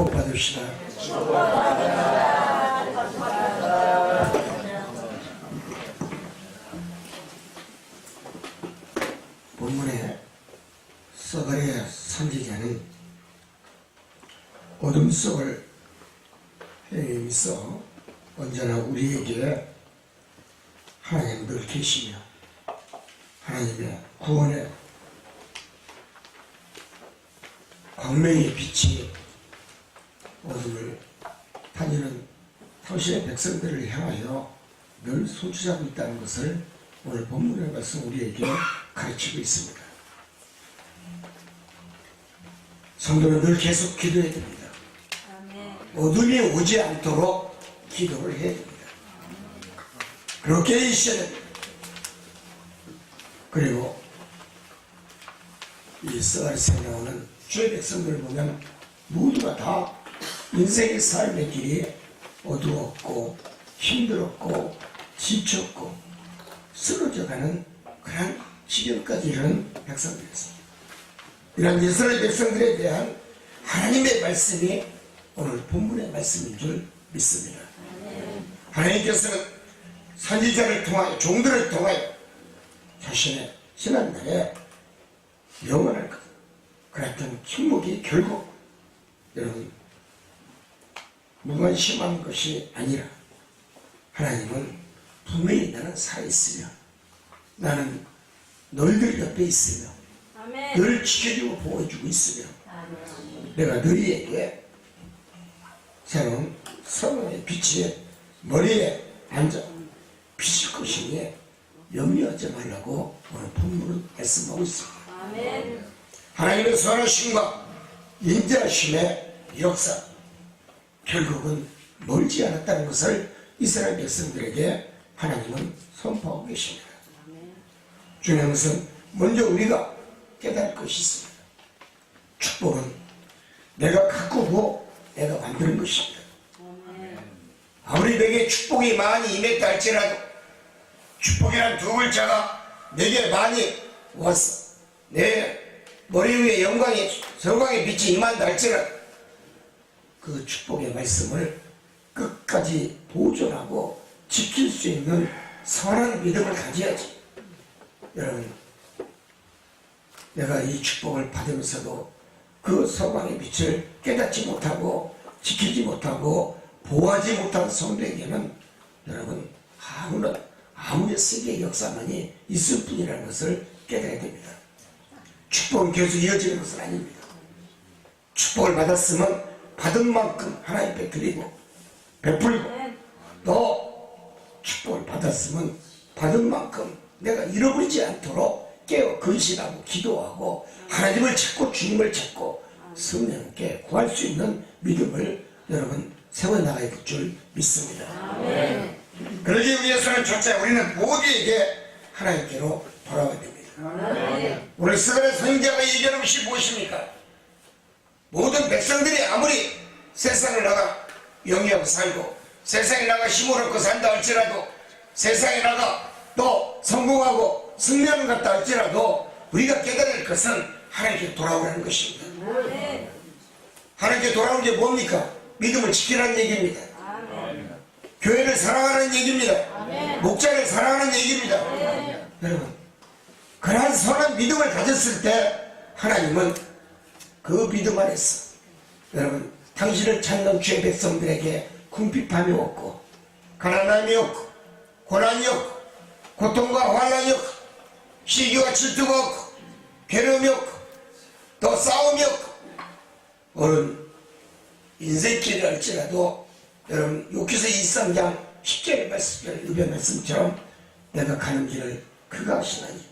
축복 받으시다. 본문에 서가리아 선지자는 어둠 속을 헤매면서 언제나 우리에게 하나님 늘 계시며 하나님의 구원의 광명의 빛이 어둠을 다니는 당신의 백성들을 향하여 늘 소주하고 있다는 것을 오늘 본문의 말씀 우리에게 가르치고 있습니다. 성도는 늘 계속 기도해야 됩니다. 어둠이 오지 않도록 기도를 해야 됩니다. 그렇게 있어야 됩니다. 그리고 이 서가리스에 나오는 주의 백성들을 보면 모두가 다 인생의 삶의 길이 어두웠고 힘들었고 지쳤고 쓰러져가는 그런 이르는 백성들이었습니다. 이런 이스라엘 백성들에 대한 하나님의 말씀이 오늘 본문의 말씀인 줄 믿습니다. 하나님께서는 선지자를 통하여 종들을 통하여 자신의 지난날에 영원할 것 그랬던 침묵이 결국 여러분 무관심한 것이 아니라 하나님은 분명히 나는 살아있으며 나는 너희들 옆에 있으며 아멘. 너를 지켜주고 보호해주고 있으며 아멘. 내가 너희에게 새로운 성령의 빛이 머리에 앉아 비칠 것이니 염려하지 말라고 오늘 본문은 말씀하고 있습니다. 아멘. 하나님의 선하심과 인자하심의 역사 결국은 멀지 않았다는 것을 이스라엘 백성들에게 하나님은 선포하고 계십니다. 중요한 것은 먼저 우리가 깨달을 것이 있습니다. 축복은 내가 가꾸고 내가 만드는 것입니다. 아무리 내게 축복이 많이 임했다 할지라도 축복이란 두 글자가 내게 많이 왔어. 내 머리 위에 영광이 성광의 빛이 임한다 할지라도 그 축복의 말씀을 끝까지 보존하고 지킬 수 있는 선한 믿음을 가져야지. 여러분, 내가 이 축복을 받으면서도 그 서방의 빛을 깨닫지 못하고 지키지 못하고 보호하지 못한 성도에게는 여러분 아무나 아무리 세계의 역사만이 있을 뿐이라는 것을 깨달아야 됩니다. 축복은 계속 이어지는 것은 아닙니다. 축복을 받았으면 받은 만큼 하나님께 드리고 베풀고 아멘. 또 축복을 받았으면 받은 만큼 내가 잃어버리지 않도록 깨어 근신하고 기도하고 하나님을 찾고 주님을 찾고 성령께 구할 수 있는 믿음을 여러분 세워나가야 될 줄 믿습니다. 그러기 위해서는 첫째 우리는 모두에게 하나님께로 돌아가야 됩니다. 오늘 스가랴 선지자가 얘기하는 것이 무엇입니까? 모든 백성들이 아무리 세상을 나가 영위하고 살고 세상에 나가 힘을 얻고 산다 할지라도 세상에 나가 또 성공하고 승리하는 것 같다 할지라도 우리가 깨달을 것은 하나님께 돌아오라는 것입니다. 하나님께 돌아오는 게 뭡니까? 믿음을 지키라는 얘기입니다. 교회를 사랑하는 얘기입니다. 목자를 사랑하는 얘기입니다. 여러분, 그러한 선한 믿음을 가졌을 때 하나님은 그 믿음 안에서 여러분 당신을 찾는 주의 백성들에게 궁핍함이 없고 가난함이 없고 고난이 없고 고통과 환란이 없고 시기와 질투가 없고 괴로움이 없고 또 싸움이 없고 오늘 인생길이 할지라도 여러분 욕기서 23장 10절의 말씀, 의변 말씀처럼 내가 가는 길을 그가 아시나니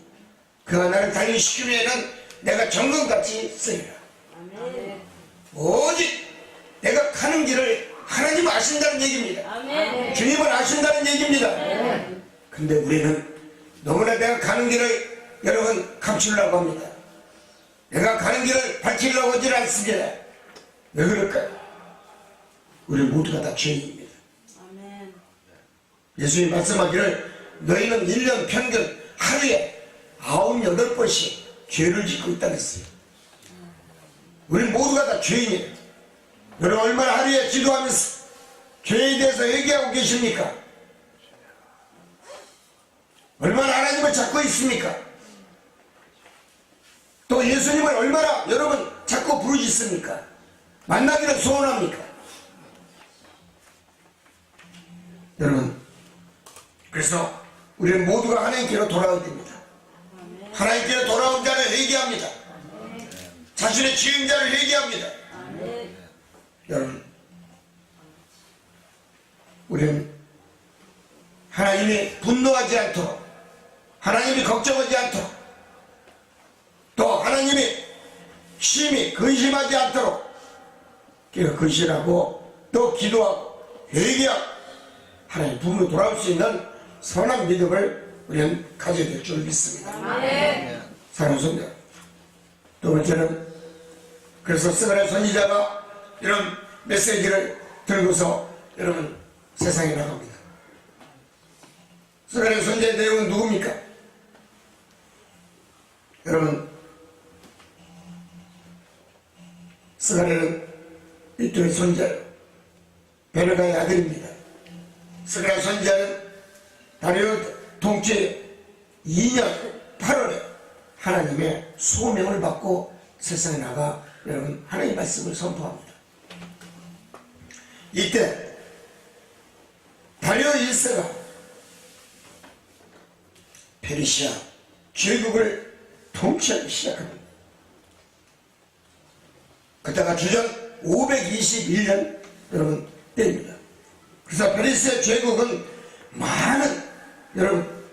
그가 나를 달리시키면은 내가 정금같이 쓰리라. 오직 내가 가는 길을 하나님 아신다는 얘기입니다 아멘. 주님을 아신다는 얘기입니다 근데 우리는 너무나 내가 가는 길을 여러분 감추려고 합니다 내가 가는 길을 밝히려고 하질 않습니다 왜 그럴까요? 우리 모두가 다 죄인입니다 아멘. 예수님 말씀하기를 너희는 1년 평균 하루에 아홉 여덟 번씩 죄를 짓고 있다 그랬어요. 우리 모두가 다 죄인이에요. 여러분 얼마나 하루에 기도하면서 죄에 대해서 회개하고 계십니까? 얼마나 하나님을 찾고 있습니까? 또 예수님을 얼마나 여러분 찾고 부르짖습니까? 만나기를 소원합니까? 여러분 그래서 우리는 모두가 하나님께로 돌아오야 됩니다. 하나님께로 돌아온 자를 회개합니다. 자신의 지은 자를 회개합니다. 여러분 우리는 하나님이 분노하지 않도록 하나님이 걱정하지 않도록 또 하나님이 심히 근심하지 않도록 근심하고 또 기도하고 회개하고 하나님 부모로 돌아올 수 있는 선한 믿음을 우리는 가져야 될 줄 믿습니다. 사랑하는 성도 두 번째는 그래서 스가랴 선지자가 이런 메시지를 들고서 여러분 세상에 나갑니다. 스가랴 선지자의 내용은 누굽니까? 여러분 스가랴는 이쪽의 선지자예요. 베르가의 아들입니다. 스가랴 선지자는 다리오 통치 2년 8월에 하나님의 소명을 받고 세상에 나가 여러분 하나님의 말씀을 선포합니다. 이때 다리오 1세가 페르시아 제국을 통치하기 시작합니다. 그때가 주전 521년 여러분 때입니다. 그래서 페르시아 제국은 많은 여러분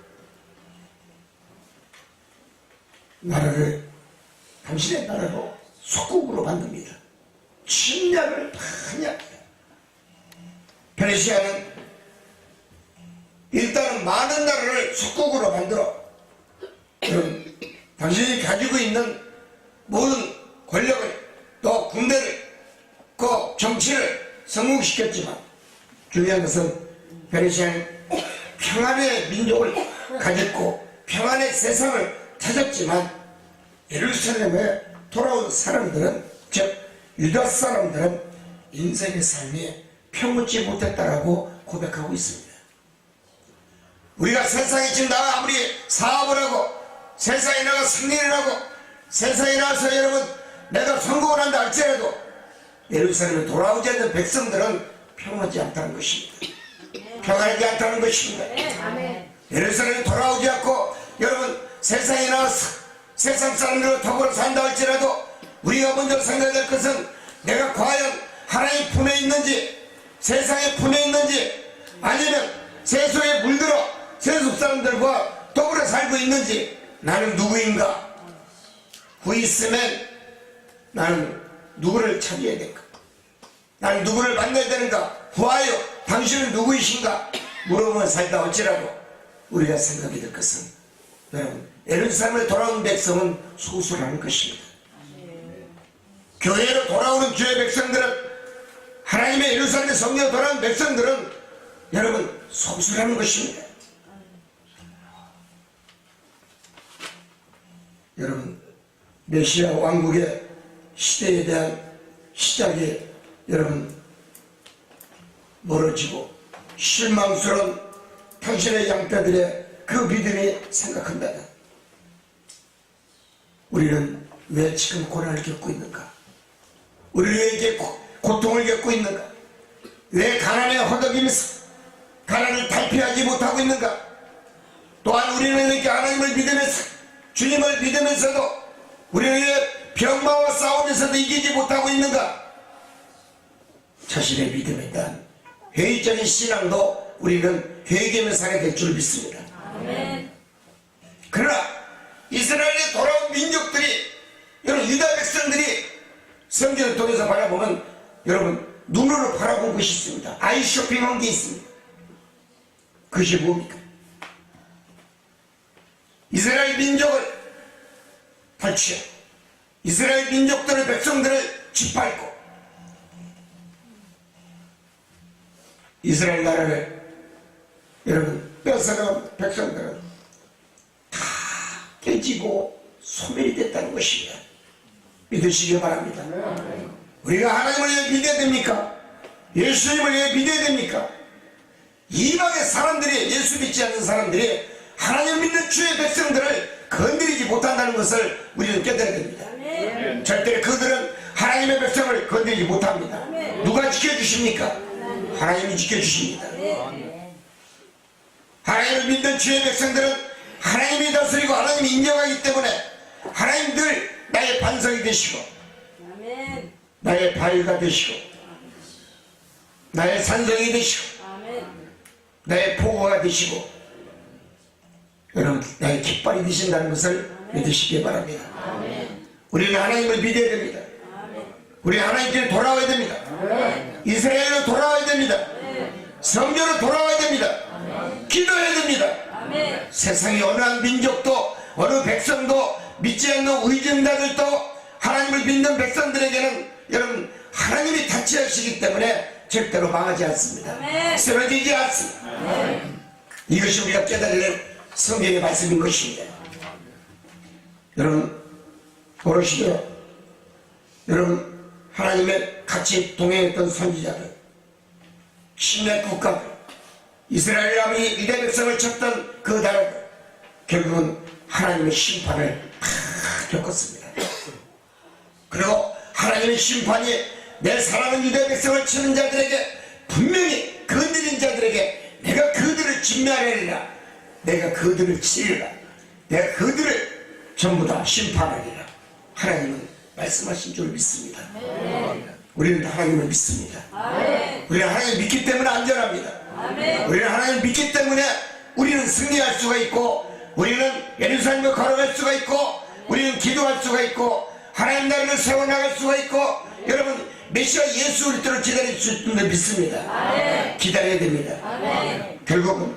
나라를 당신의 나라로 속국으로 만듭니다. 침략을 많이 합니다. 페르시아는 일단은 많은 나라를 속국으로 만들어 여러분 당신이 가지고 있는 모든 권력을 또 군대를 그 정치를 성공시켰지만 중요한 것은 페르시아는 평안의 민족을 가졌고 평안의 세상을 찾았지만 예루살렘에 돌아온 사람들은 즉 유다 사람들은 인생의 삶이 평온치 못했다라고 고백하고 있습니다. 우리가 세상에 지금 나가 아무리 사업을 하고 세상에 나가 승리를 하고 세상에 나가서 여러분 내가 성공을 한다 할지라도 예루살렘에 돌아오지 않는 백성들은 평온하지 않다는 것입니다. 평안하지 않다는 것입니다. 예루살렘에 돌아오지 않고 여러분 세상에 나와서 세상 사람들과 더불어 산다 할지라도 우리가 먼저 될 것은 내가 과연 하나님 품에 있는지 세상의 품에 있는지 아니면 세속에 물들어 세속 사람들과 더불어 살고 있는지 나는 누구인가? 구 있으면 나는 누구를 찾아야 될까? 나는 누구를 만나야 되는가? 구하여 당신은 누구이신가? 물어보면 살다 할지라도 우리가 생각이 될 것은 예루살렘에 돌아온 백성은 소수라는 것입니다. 교회로 돌아오는 교회 백성들은 하나님의 예루살렘 성령에 돌아온 백성들은 여러분 소수라는 것입니다. 여러분 메시아 왕국의 시대에 대한 시작이 여러분 멀어지고 실망스러운 당신의 양떼들의 그 믿음이 생각한다면 우리는 왜 지금 고난을 겪고 있는가? 고- 고통을 겪고 있는가? 왜 가난에 허덕이면서 가난을 탈피하지 못하고 있는가? 또한 우리는 이렇게 하나님을 믿으면서 주님을 믿으면서도 우리는 왜 병마와 싸우면서도 이기지 못하고 있는가? 자신의 믿음에 대한 회의적인 신앙도 우리는 회개하며 살아야 될줄 믿습니다. 그러나 이스라엘에 돌아온 민족들이 여러분 유다 백성들이 성경을 통해서 바라보면 여러분 눈으로 바라본 것이 있습니다. 아이 쇼핑한 게 있습니다. 그것이 뭡니까? 이스라엘 민족을 탈취해 이스라엘 민족들의 백성들을 짓밟고 이스라엘 나라를 여러분 뺏어간 백성들은 다 깨지고 소멸이 됐다는 것입니다. 믿으시기 바랍니다. 우리가 하나님을 왜 믿어야 됩니까? 예수님을 왜 믿어야 됩니까? 이방의 사람들이 예수 믿지 않는 사람들이 하나님 믿는 주의 백성들을 건드리지 못한다는 것을 우리는 깨달아야 됩니다. 아멘. 절대 그들은 하나님의 백성을 건드리지 못합니다. 누가 지켜주십니까? 하나님이 지켜주십니다. 하나님을 믿는 주의 백성들은 하나님이 다스리고 하나님이 인정하기 때문에 하나님 늘 나의 반석이 되시고 아멘. 나의 바위가 되시고 나의 산성이 되시고 아멘. 나의 포구가 되시고 여러분 나의 깃발이 되신다는 것을 믿으시기 바랍니다. 우리는 하나님을 믿어야 됩니다. 우리 하나님께 돌아와야 됩니다. 이스라엘로 돌아와야 됩니다. 성전으로 돌아와야 됩니다. 기도해야 됩니다. 아멘. 세상의 어느 한 민족도 어느 백성도 믿지 않는 의정자들도 하나님을 믿는 백성들에게는 여러분 하나님이 타치하시기 때문에 절대로 망하지 않습니다. 아멘. 쓰러지지 않습니다. 이것이 우리가 깨달을 성경의 말씀인 것입니다. 여러분 보시죠. 여러분 하나님의 같이 동행했던 선지자들 신의 국가들 이스라엘 왕이 유대 백성을 쳤던 그 나라들 결국은 하나님의 심판을 다 겪었습니다. 그리고 하나님의 심판이 내 사랑하는 유대 백성을 치는 자들에게 분명히 건드린 자들에게 내가 그들을 진멸하리라 내가 그들을 치리라 내가 그들을 전부 다 심판하리라 하나님은 말씀하신 줄 믿습니다. 우리는 하나님을 믿습니다. 아멘. 우리는 하나님 믿기 때문에 안전합니다. 아멘. 우리는 하나님 믿기 때문에 우리는 승리할 수가 있고 우리는 예루살렘을 걸어갈 수가 있고 우리는 기도할 수가 있고 하나님 나라를 세워나갈 수가 있고 여러분 메시아 예수 그리스도를 기다릴 수 있는 줄 믿습니다. 기다려야 됩니다. 아멘. 결국은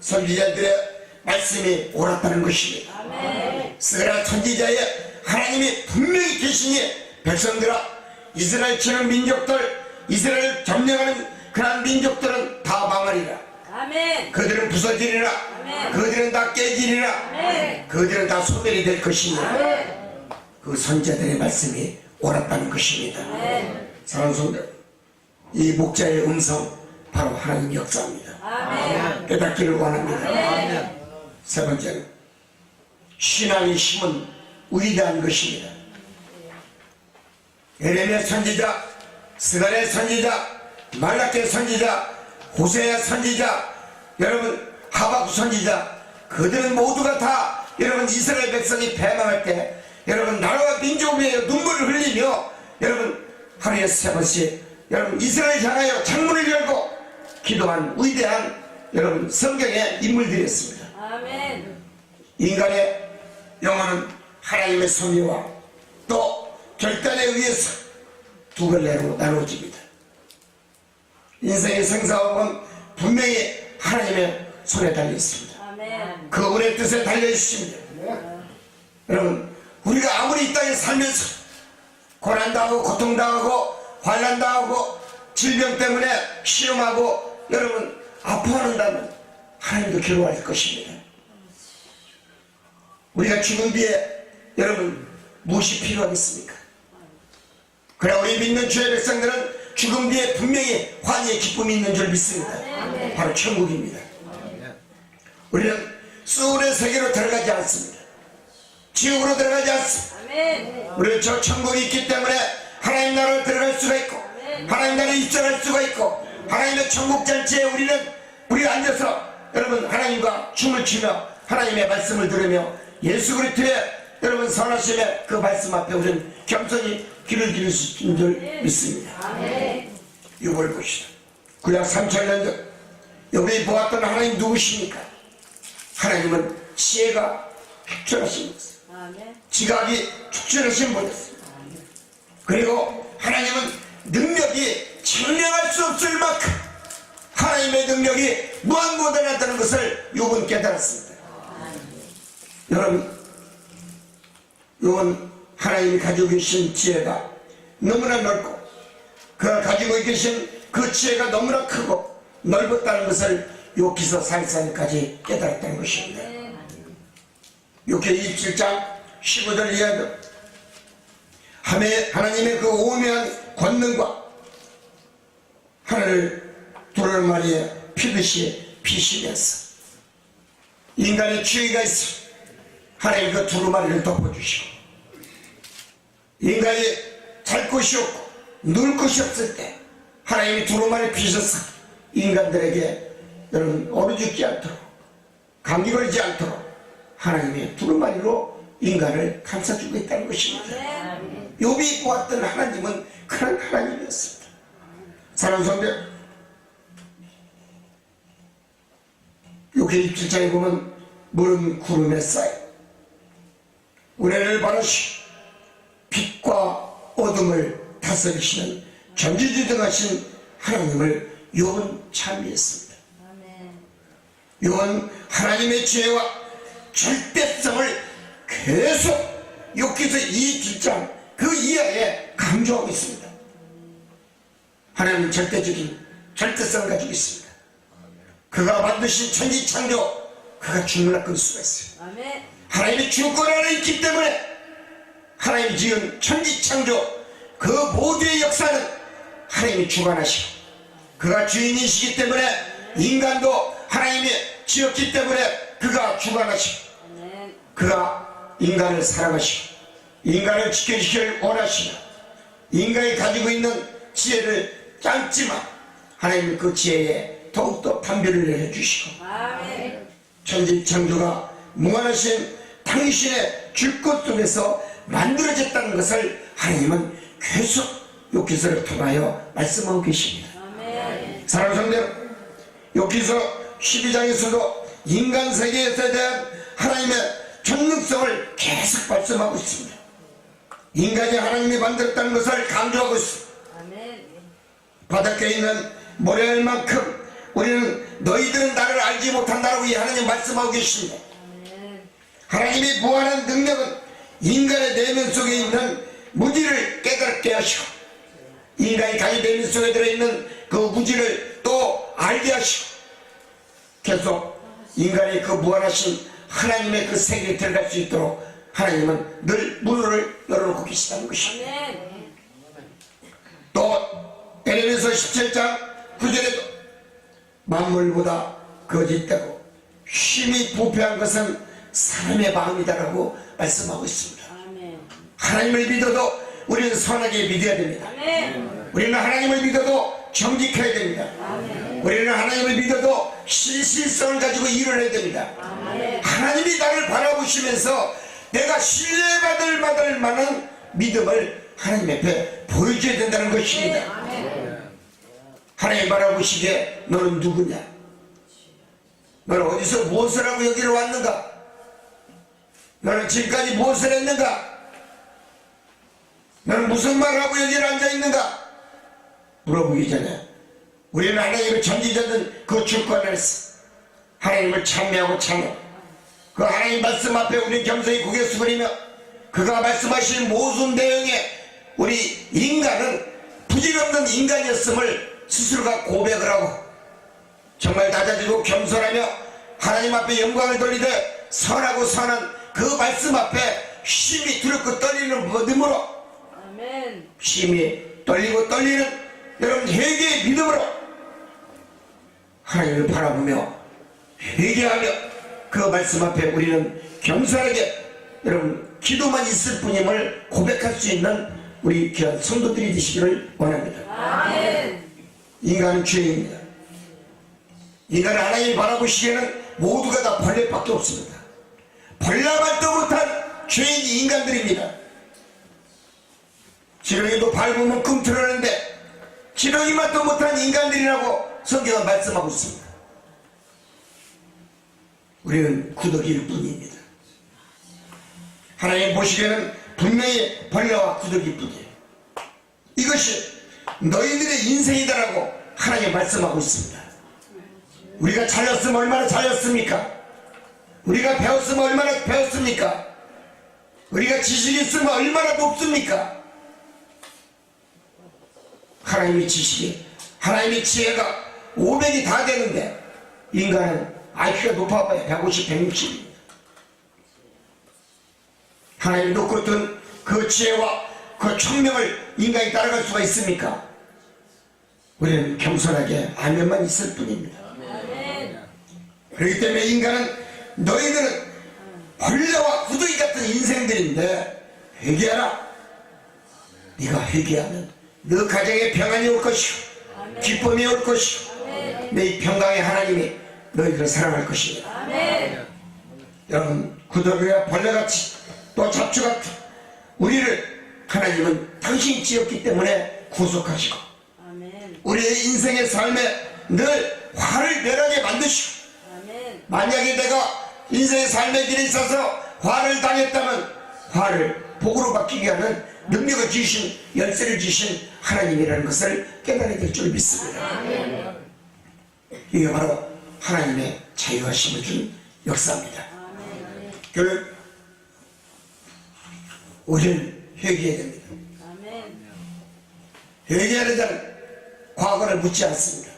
선지자들의 말씀이 옳았다는 것입니다. 아멘. 스가랴 선지자의 하나님이 분명히 계시니 백성들아 이스라엘 치는 민족들 이스라엘 점령하는 그러한 민족들은 다 망하리라 아멘. 그들은 부서지리라 아멘. 그들은 다 깨지리라 아멘. 그들은 다 소멸이 될 것이니라 아멘. 그 선자들의 말씀이 옳았다는 것입니다 아멘. 사랑하는 성들 이 목자의 음성 바로 하나님 역사입니다 아멘. 깨닫기를 원합니다 아멘. 세 번째는 신앙의 힘은 위대한 것입니다. 에레미야 선지자, 스가랴 선지자, 말라케 선지자, 호세야 선지자, 여러분 하박국 선지자, 그들은 모두가 다 여러분 이스라엘 백성이 패망할 때 여러분 나라와 민족을 위해 눈물을 흘리며 여러분 하루에 세 번씩 여러분 이스라엘 향하여 창문을 열고 기도한 위대한 여러분 성경의 인물들이었습니다. 아멘. 인간의 영혼은 하나님의 섭리와 또 결단에 의해서 두 갈래로 나누어집니다. 인생의 생사업은 분명히 하나님의 손에 달려 있습니다. 아멘. 그 은혜 뜻에 달려 있습니다. 여러분, 우리가 아무리 이 땅에 살면서 고난당하고 고통당하고 환난당하고 질병 때문에 시험하고 여러분 아파한다면 하나님도 괴로워할 것입니다. 우리가 죽은 뒤에 여러분 무엇이 필요하겠습니까? 그래 우리 믿는 주의 백성들은 죽음 뒤에 분명히 환희의 기쁨이 있는 줄 믿습니다. 바로 천국입니다. 우리는 수울의 세계로 들어가지 않습니다. 지옥으로 들어가지 않습니다. 우리는 저 천국이 있기 때문에 하나님 나라로 들어갈 수가 있고 하나님 나라에 입장할 수가 있고 하나님의 천국 잔치에 우리는 우리가 앉아서 여러분 하나님과 춤을 추며 하나님의 말씀을 들으며 예수 그리스도의 여러분 선하심의 그 말씀 앞에 우리는 겸손히 귀를 기를 수 있는 줄 믿습니다. 이걸 보시다. 구약 3천년 전 여기 보았던 하나님 누구십니까? 하나님은 지혜가 축전하신. 아멘. 지각이 축전하신 분이었습니다. 그리고 하나님은 능력이 증명할 수 없을 만큼 하나님의 능력이 무한무단하다는 것을 요번 깨달았습니다. 여러분, 요번 하나님이 가지고 계신 지혜가 너무나 넓고 그가 가지고 계신 그 지혜가 너무나 크고 넓었다는 것을 요 기서 4일사까지 깨달았다는 것입니다. 욕해 27장 15절 이하도 하나님의 그 오묘한 권능과 하늘을 두루마리에 피듯이 피시면서 인간의 죄가 있어. 하나님 그 두루마리를 덮어주시고 인간이 잘 곳이 없고 누울 곳이 없을 때 하나님이 두루마리 피셔서 인간들에게 여러분 얼어 죽지 않도록 감기 걸리지 않도록 하나님이 두루마리로 인간을 감싸주고 있다는 것입니다. 욥이 보았던 하나님은 그런 하나님이었습니다. 사랑하는 성대 여기 27장에 보면 물은 구름에 쌓여 은혜를 바라시 빛과 어둠을 다스리시는 전지주등하신 하나님을 찬미했습니다. 아멘. 욥은 하나님의 지혜와 절대성을 계속 욕기서 이 뒷장 그 이하에 강조하고 있습니다. 하나님은 절대적인 절대성을 가지고 있습니다. 그가 만드신 천지 창조 그가 주문할 건 수가 있어요. 하나님의 주권 안에 있기 때문에 하나님이 지은 천지 창조 그 모두의 역사는 하나님이 주관하시고 그가 주인이시기 때문에 인간도 하나님이 지었기 때문에 그가 주관하시고. 그가 인간을 사랑하시고 인간을 지켜주기를 원하시며 인간이 가지고 있는 지혜를 짧지만 하나님은 그 지혜에 더욱더 판별을 내려주시고 아멘. 천지 창조가 무한하신 당신의 줄것 속에서 만들어졌다는 것을 하나님은 계속 욕기서를 통하여 말씀하고 계십니다. 사랑하는 성대 욕기서 12장에서도 인간 세계에 대한 하나님의 전능성을 계속 말씀하고 있습니다. 인간이 하나님이 만들었다는 것을 강조하고 있습니다. 바닷가에 있는 모래알만큼 우리는 너희들은 나를 알지 못한다라고 이 하나님 말씀하고 계십니다. 아멘. 하나님의 무한한 능력은 인간의 내면 속에 있는 무지를 깨닫게 하시고 인간이 자기 내면 속에 들어있는 그 무지를 또 알게 하시고 계속 인간의 그 무한하신 하나님의 그 세계에 들어갈 수 있도록 하나님은 늘 문을 열어놓고 계시다는 것입니다. 또 에레미서 17장 9절에도 만물보다 거짓되고 힘이 부패한 것은 사람의 마음이다라고 말씀하고 있습니다. 하나님을 믿어도 우리는 선하게 믿어야 됩니다. 우리는 하나님을 믿어도 정직해야 됩니다. 우리는 하나님을 믿어도 신실성을 가지고 일을 해야 됩니다. 하나님이 나를 바라보시면서 내가 신뢰받을 받을 만한 믿음을 하나님 앞에 보여줘야 된다는 것입니다. 하나님 바라보시기에 너는 누구냐? 너는 어디서 무엇을 하고 여기로 왔는가? 너는 지금까지 무엇을 했는가? 너는 무슨 말을 하고 여기를 앉아 있는가? 물어보기 전에 우리는 하나님의 전지전능 그 주권 안에서 하나님을 찬미하고 찬양 그 하나님 말씀 앞에 우리 겸손히 고개 숙이며 그가 말씀하신 모든 내용에 우리 인간은 부질없는 인간이었음을 스스로가 고백을 하고 정말 낮아지고 겸손하며 하나님 앞에 영광을 돌리되 선하고 선한 그 말씀 앞에 심히 두렵고 떨리는 믿음으로 아멘. 심히 떨리고 떨리는 여러분 회개의 믿음으로 하나님을 바라보며 회개하며 그 말씀 앞에 우리는 겸손하게 여러분 기도만 있을 뿐임을 고백할 수 있는 우리 귀한 성도들이 되시기를 원합니다. 아멘. 인간은 죄입니다. 인간을 하나님이 바라보시기에는 모두가 다 벌레밖에 없습니다. 벌레만도 못한 죄인이 인간들입니다. 지렁이도 밟으면 꿈틀어는데 지렁이만도 못한 인간들이라고 성경은 말씀하고 있습니다. 우리는 구더기일 뿐입니다. 하나님 보시기에는 분명히 벌레와 구더기일 뿐이에요. 이것이 너희들의 인생이다라고 하나님 말씀하고 있습니다. 우리가 잘렸으면 얼마나 잘렸습니까? 우리가 배웠으면 얼마나 배웠습니까? 우리가 지식이 있으면 얼마나 높습니까? 하나님의 지식이, 하나님의 지혜가 500이 다 되는데 인간은 IQ가 높아봐야 150, 160입니다. 하나님 놓고 둔그 지혜와 그 청명을 인간이 따라갈 수가 있습니까? 우리는 겸손하게 아멘만 있을 뿐입니다. 그렇기 때문에 인간은 너희들은 벌레와 구더기 같은 인생들인데 회개하라. 네가 회개하면 너 가정에 평안이 올 것이요 기쁨이 올 것이요 내 평강의 하나님이 너희들을 사랑할. 아멘. 여러분 구더기와 벌레같이 또 잡초같이 우리를 하나님은 당신이 지었기 때문에 구속하시고. 우리의 인생의 삶에 늘 화를 내려게 만드시고. 만약에 내가 인생의 삶의 길에 있어서 화를 당했다면 화를 복으로 바뀌게 하는 능력을 주신 열쇠를 주신 하나님이라는 것을 깨달아야 될 줄 믿습니다. 이게 바로 하나님의 자유하심을 준 역사입니다. 결국 우리는 회개해야 됩니다. 회개하는 자는 과거를 묻지 않습니다.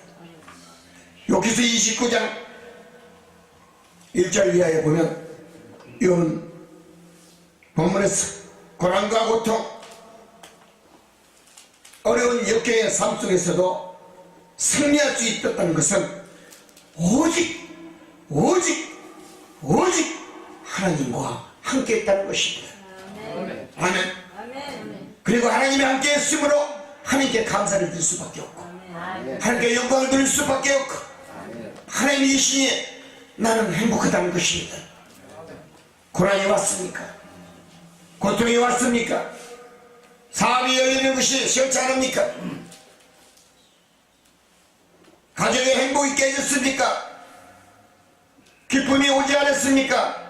요기서 29장 1절 이하에 보면 이건 본문에서 고난과 고통 어려운 역경의 삶 속에서도 승리할 수 있었다는 것은 오직 오직 오직 하나님과 함께 했다는 것입니다. 아멘. 아멘. 그리고 하나님이 함께 했으므로 하나님께 감사를 드릴 수밖에 없고 아멘. 하나님께 영광을 드릴 수밖에 없고 하나님이 계시니 나는 행복하다는 것입니다 고난이 왔습니까? 고통이 왔습니까? 사업이 열리는 것이 시원치 않습니까? 가정에 행복 있게 해줬습니까? 기쁨이 오지 않았습니까?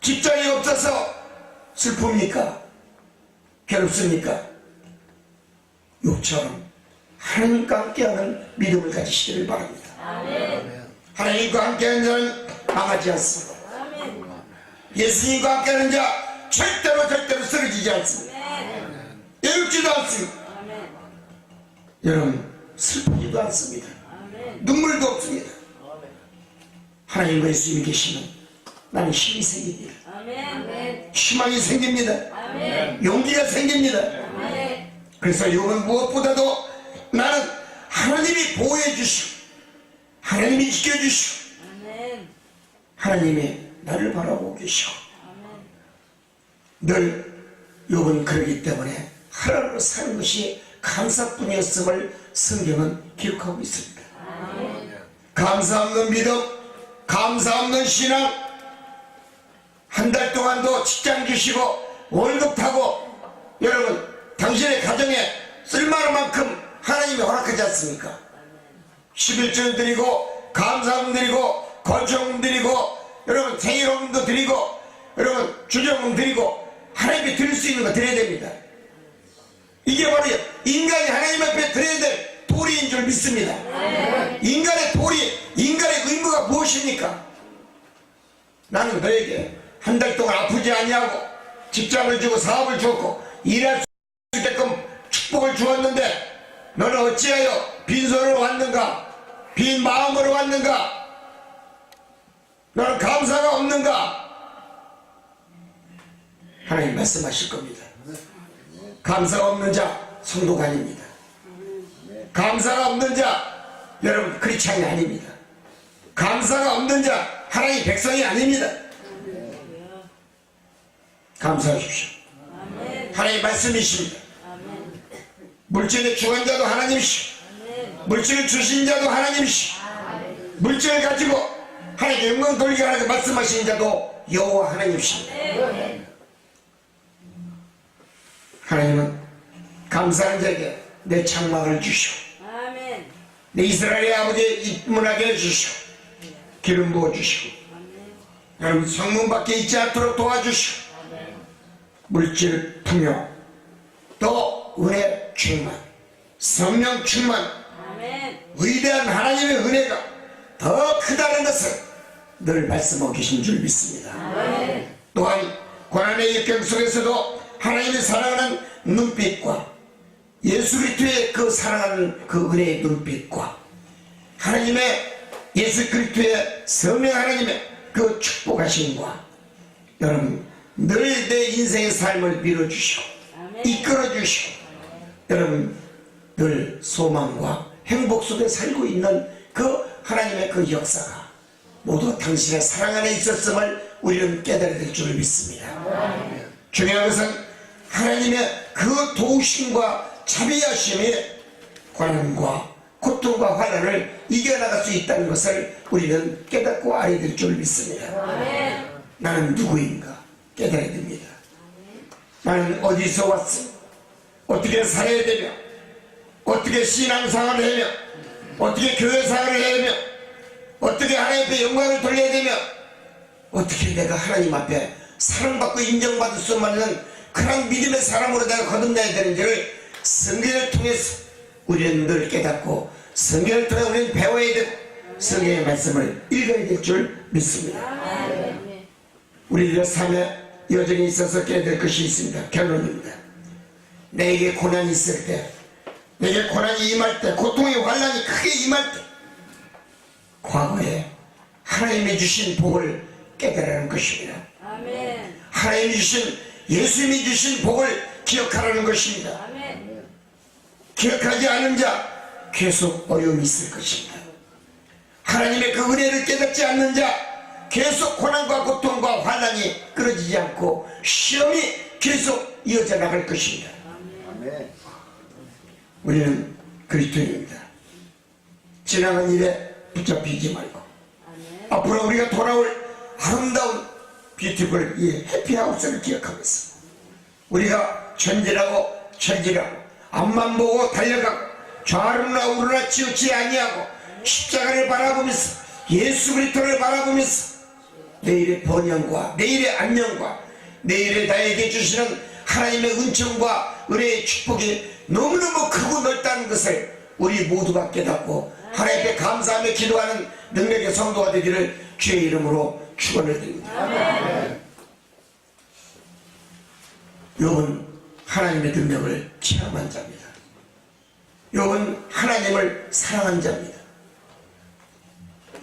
직장이 없어서 슬픕니까? 괴롭습니까? 욕처럼 하나님과 함께하는 믿음을 가지시기를 바랍니다. 하나님과 함께하는 자는 망하지 않습니다. 예수님과 함께하는 자 절대로 절대로 쓰러지지 않습니다. 외롭지도 않습니다. 여러분 슬프지도 않습니다. 눈물도 없습니다. 하나님과 예수님이 계시면 나는 힘이 생깁니다. 희망이 생깁니다. 용기가 생깁니다. 그래서 이건 무엇보다도 나는 하나님이 보호해 주시고 하나님이 지켜주시고. 하나님이 나를 바라보고 계시고. 늘 욕은 그러기 때문에 하나님으로 사는 것이 감사뿐이었음을 성경은 기록하고 있습니다. 감사 없는 믿음, 감사 없는 신앙, 한 달 동안도 직장 주시고 월급 타고 여러분 당신의 가정에 쓸만한 만큼 하나님이 허락하지 않습니까? 11절 드리고 감사금 드리고 건축금 드리고 여러분 생일원금도 드리고 여러분 주정금 드리고 하나님께 드릴 수 있는 거 드려야 됩니다. 이게 바로 인간이 하나님 앞에 드려야 될 도리인 줄 믿습니다. 인간의 도리, 인간의 의무가 무엇입니까? 나는 너에게 한 달 동안 아프지 아니하고 직장을 주고 사업을 주었고 일할 수 있게끔 축복을 주었는데 너는 어찌하여 빈손으로 왔는가? 빈 마음으로 왔는가? 너는 감사가 없는가? 하나님 말씀하실 겁니다. 감사가 없는 자 성도가 아닙니다. 감사가 없는 자 여러분 크리스찬이 아닙니다. 감사가 없는 자 하나님 백성이 아닙니다. 감사하십시오. 하나님 말씀이십니다. 물질의 주관자도 하나님이시고 아멘. 물질을 주신 자도 하나님이시고 물질을 가지고 하나님께 영광 돌리게 하나님께 말씀하시는 자도 여호와 하나님이십니다. 하나님은 감사한 자에게 내 창막을 주시고 아멘. 내 이스라엘의 아버지의 입문하게 해주시고 기름 부어주시고 여러분 성문 밖에 있지 않도록 도와주시고 물질 풍요. 또 은혜 충만. 성령 충만. 위대한 하나님의 은혜가 더 크다는 것을 늘 말씀하고 계신 줄 믿습니다. 또한 고난의 역경 속에서도 하나님의 사랑하는 눈빛과 예수 그리스도의 그 사랑하는 그 은혜의 눈빛과 하나님의 예수 그리스도의 성령 하나님의 그 축복하심과 여러분 늘 내 인생의 삶을 밀어주시고 아멘. 이끌어 주시고 여러분 늘 소망과 행복 속에 살고 있는 그 하나님의 그 역사가 모두 당신의 사랑 안에 있었음을 우리는 깨달아야 될줄 믿습니다. 중요한 것은 하나님의 그 도우심과 자비하심이 고난과 고통과 환난을 이겨나갈 수 있다는 것을 우리는 깨닫고 알아야 될 줄 믿습니다. 나는 누구인가 깨달아야 됩니다. 나는 어디서 왔어? 어떻게 살아야 되며? 어떻게 신앙생활을 하며? 어떻게 교회생활을 해야 되며? 어떻게 하나님 앞에 영광을 돌려야 되며? 어떻게 내가 하나님 앞에 사랑받고 인정받을 수 없는 그런 믿음의 사람으로 내가 거듭나야 되는지를 성경을 통해서 우리는 늘 깨닫고 성경을 통해 우리는 배워야 되고 성경의 말씀을 읽어야 될 줄 믿습니다. 우리들의 삶에 여전히 있어서 깨야 될 것이 있습니다. 결론입니다. 내게 고난이 있을 때, 내게 고난이 임할 때, 고통의 환란이 크게 임할 때, 과거에 하나님이 주신 복을 깨달으라는 것입니다. 아멘. 하나님이 주신 예수님이 주신 복을 기억하라는 것입니다. 아멘. 기억하지 않은 자 계속 어려움이 있을 것입니다. 하나님의 그 은혜를 깨닫지 않는 자 계속 고난과 고통과 환난이 끊어지지 않고 시험이 계속 이어져 나갈 것입니다. 우리는 그리스도인입니다. 지나간 일에 붙잡히지 말고. 앞으로 우리가 돌아올 아름다운 뷰티풀 이 해피하우스를 기억하면서 우리가 전진하고 철진하고 앞만 보고 달려가고 좌르나 우르나 치우치 아니하고 십자가를 바라보면서 예수 그리스도를 바라보면서 내일의 번영과 내일의 안녕과 내일의 나에게 주시는 하나님의 은총과 은혜의 축복이 너무너무 크고 넓다는 것을 우리 모두가 깨닫고 하나님께 감사하며 기도하는 능력의 성도가 되기를 주의 이름으로 축원을 드립니다. 욥은 하나님의 능력을 체험한 자입니다. 욥은 하나님을 사랑한 자입니다.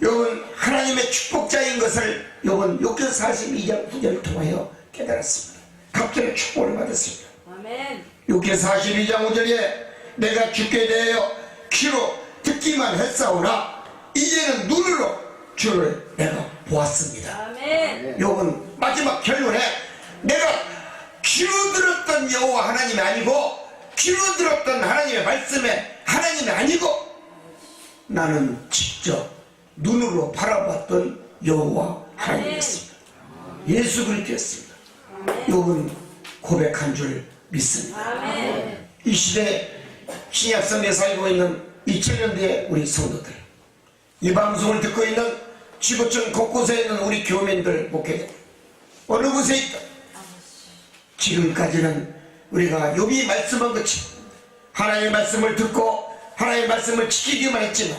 욥은 하나님의 축복자인 것을 욥은 욥기 42장 9절을 통하여 깨달았습니다. 갑자기 축복을 받았습니다. 아멘. 욥기 42장 5절에 내가 죽게 되어 귀로 듣기만 했사오나 이제는 눈으로 주를 내가 보았습니다. 욥은 마지막 결론에 내가 귀로 들었던 여호와 하나님이 아니고 귀로 들었던 하나님의 말씀에 하나님이 아니고 나는 직접 눈으로 바라봤던 여호와 하나님이었습니다. 예수 그리스도였습니다. 욥은 고백한 줄 믿습니다. 아멘. 이 시대에 신약성에 살고 있는 2000년대의 우리 성도들 이 방송을 듣고 있는 지구촌 곳곳에 있는 우리 교민들 목회자 어느 곳에 있다 지금까지는 우리가 욕이 말씀한 것처럼 하나님의 말씀을 듣고 하나님의 말씀을 지키기만 했지만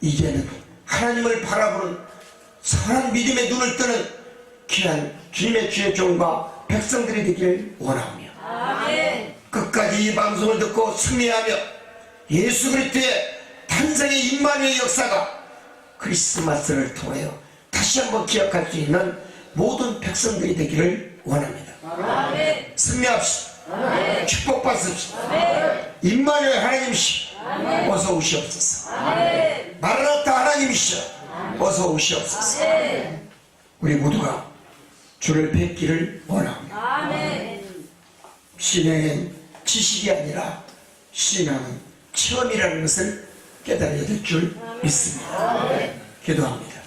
이제는 하나님을 바라보는 선한 믿음의 눈을 뜨는 귀한 주님의 주의 종과 백성들이 원하오며 아멘. 끝까지 이 방송을 듣고 승리하며 예수 그리스도의 탄생의 임마누의 역사가 크리스마스를 통하여 다시 한번 기억할 수 있는 모든 백성들이 되기를 원합니다. 아멘. 승리합시다. 축복받습시다. 임마누의 하나님이시 어서 오시옵소서. 아멘. 마라나타 하나님이시여 어서 오시옵소서. 우리 모두가 주를 뵙기를 원합니다. 아멘. 신앙은 지식이 아니라 신앙은 체험이라는 것을 깨달아야 될 줄 믿습니다. 기도합니다.